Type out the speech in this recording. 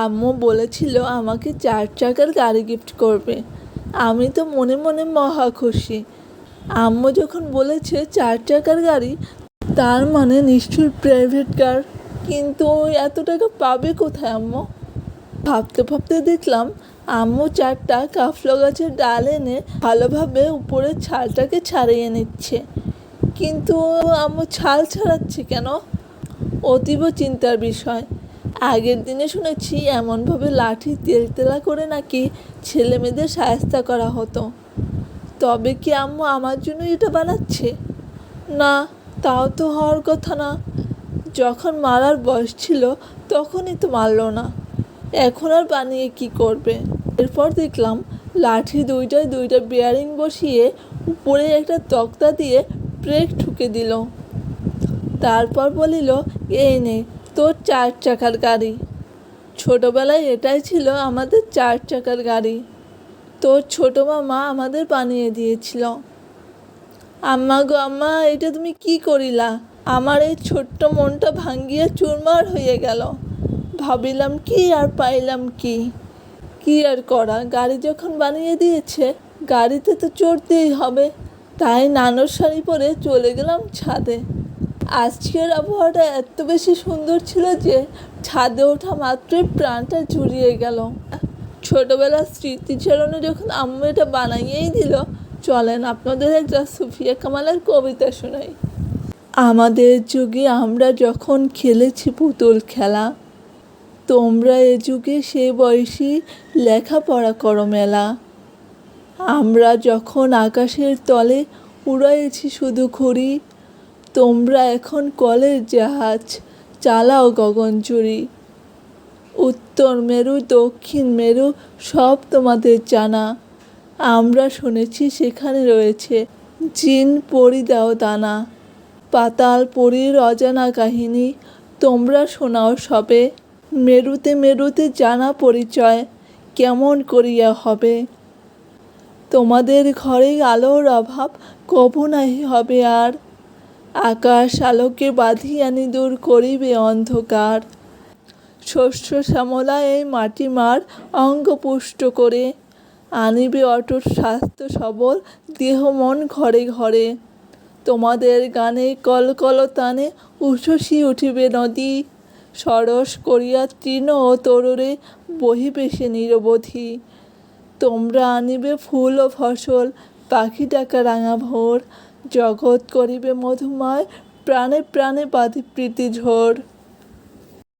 আম্মু বলেছিল আমাকে চার চাকার গাড়ি গিফট করবে। আমি তো মনে মনে মহা খুশি। আম্মু যখন বলেছে চার চাকার গাড়ি, তার মানে নিশ্চয়ই প্রাইভেট কার কিন্তু এত টাকা পাবে কোথায় আম্মু? ভাবতে ভাবতে দেখলাম আম্মু চারটা কাফলো গাছের ডাল এনে ভালোভাবে উপরের ছালটাকে ছাড়িয়ে নিচ্ছে। কিন্তু আম্মু ছাল ছাড়াচ্ছে কেন? অতীব চিন্তার বিষয়। আগের দিনে শুনেছি এমনভাবে লাঠি তেলতেলা করে নাকি ছেলে মেয়েদের সায়স্তা করা হতো। তবে কি আম্মু আমার জন্য এটা বানাচ্ছে? না, তাও তো হওয়ার কথা না। যখন মারার বয়স ছিল, তখনই তো মারলো না। এখন আর বানিয়ে কি করবে? এরপর দেখলাম লাঠি দুইটায় দুইটা বেয়ারিং বসিয়ে উপরে একটা তক্তা দিয়ে ব্রেক ঠুকে দিল। তারপর বলিল, এই নে তোর চার চাকার গাড়ি। ছোটোবেলায় এটাই ছিল আমাদের চার চাকার গাড়ি। তোর ছোটো মামা আমাদের বানিয়ে দিয়েছিল। আম্মা গো আম্মা, এটা তুমি কি করিলা? আমার এই ছোট্ট মনটা ভাঙ্গিয়া চুরমার হয়ে গেল। ভাবিলাম কি আর পাইলাম কি? কি আর করা গাড়ি যখন বানিয়ে দিয়েছে, গাড়িতে তো চড়তেই হবে। তাই নানোর শাড়ি পরে চলে গেলাম ছাদে। আজকের আবহাওয়াটা এত বেশি সুন্দর ছিল যে ছাদে ওঠা মাত্রই প্রাণটা জুড়িয়ে গেল। ছোটবেলার স্মৃতিচারণে যখন আম্মু এটা বানাইয়েই দিল, চলেন আপনাদের একটা সুফিয়া কামালের কবিতা শোনাই। আমাদের যুগে আমরা যখন খেলেছি পুতুল খেলা, তোমরা এ যুগে সে বয়সী লেখাপড়া করো মেলা। আমরা যখন আকাশের তলে উড়াইছি শুধু ঘুড়ি তোমরা এখন কলের জাহাজ, চালাও গগনচুরি উত্তর মেরু, দক্ষিণ মেরু, সব তোমাদের জানা। আমরা শুনেছি সেখানে রয়েছে জিন পরি দাও দানা। পাতাল পরীর অজানা কাহিনী, তোমরা শোনাও সবে। মেরুতে মেরুতে জানা পরিচয়, কেমন করিয়া হবে? তোমাদের ঘরে আলোর অভাব কবু নাহি হবে আর। আকাশ আলোকে বাঁধিয়ানি দূর করিবে অন্ধকার। শস্য শ্যামলা এই মাটি মার অঙ্গ পুষ্ট করে, আনিবে অটুট স্বাস্থ্য সবল দেহ মন ঘরে ঘরে। তোমাদের গানে কলকলতানে উষসী উঠিবে নদী, সরস করিয়া তৃণ ও তরুরে বহিবে সে নিরবধি। তোমরা আনিবে ফুল ও ফসল, পাখি ডাকা রাঙা ভোর জগৎ করিবে মধুময় প্রাণে প্রাণে বাঁধি প্রীতি ঝোর।